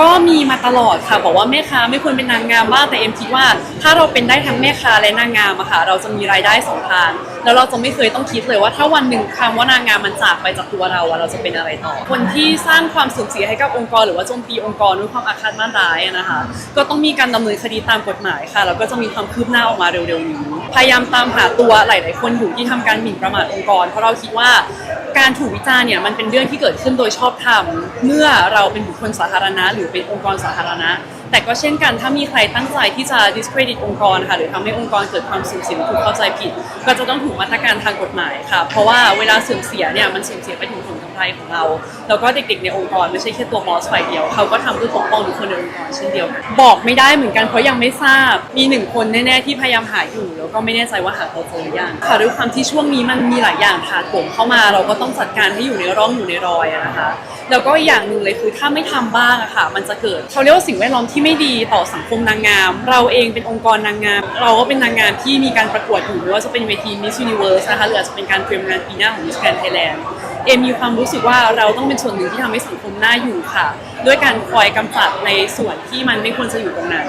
ก็มีมาตลอดค่ะ บอกว่าแม่ค้าไม่ควรเป็นนางงามบ้างแต่เอ็มคิดว่าถ้าเราเป็นได้ทั้งแม่ค้าและนางงามอะค่ะ เราจะมีรายได้สองทางแล้วเราจะไม่เคยต้องคิดเลยว่าถ้าวันหนึ่งคำว่านางงามมันจากไปจากตัวเราอะเราจะเป็นอะไรต่อ คนที่สร้างความสูญเสียให้กับองค์กร หรือว่าโจมตีองค์กรด้วยความอาฆาตมาร้ายอะนะคะ ก็ต้องมีการดำเนินคดีตามกฎหมายค่ะแล้วก็จะมีความคืบหน้าออกมาเร็วๆนี้พยายามตามหาตัวหลาย ๆ คนอยู่ที่ทำการหมิ่นประมาทองค์กร เพราะเราคิดว่า การถูกวิจารณ์เนี่ยมันเป็นเรื่องที่เกิดขึ้นโดยชอบธรรมเมื่อเราเป็นบุคคลสาธารณะ หรือเป็นองค์กรสาธารณะแต่ก็เช่นกันถ้ามีใครตั้งใจที่จะ discredit องค์กรค่ะหรือทำให้องค์กรเกิดความสูญเสียถูกเข้าใจผิด ก็จะต้องถูกมาตรการทางกฎหมายค่ะ เพราะว่าเวลาเสื่อมเสียเนี่ยมันเสื่อมเสียไปถึงผลกำไรของเรา แล้วก็เด็กๆในองค์กรไม่ใช่แค่ตัวบอสฝ่ายเดียว เขาก็ทำเพื่อปกป้องทุกคนในองค์กรเช่นเดียวกันบอกไม่ได้เหมือนกันเพราะยังไม่ทราบมีหนึ่งคนแน่ๆที่พยายามหาอยู่ แล้วก็ไม่แน่ใจว่าหาเขาเจอหรือยังค่ะด้วยความที่ช่วงนี้มันมีหลายอย่างถาโถมเข้ามา เราก็ต้องจัดการให้อยู่ในร่องอยู่ในรอยนะคะ แล้วก็อย่างหนึ่งเลยคือถ้าไม่ทำบ้างอะค่ะ มันจะเกิดเขาเรียกว่าสิ่งแวดล้อมที่ไม่ดีต่อสังคมนางงาม เราเองเป็นองค์กรนางงาม เราก็เป็นนางงามที่มีการประกวดอยู่ไม่ว่าจะเป็นเวที Miss Universe นะคะหรืออาจจะเป็นการเตรียมงานปีหน้าของ Miss Grand Thailand เอมมีความรู้สึกว่าเราต้องเป็นส่วนหนึ่งที่ทำให้สังคมน่าอยู่ค่ะ ด้วยการคอยกำจัดในส่วนที่มันไม่ควรจะอยู่ตรงนั้น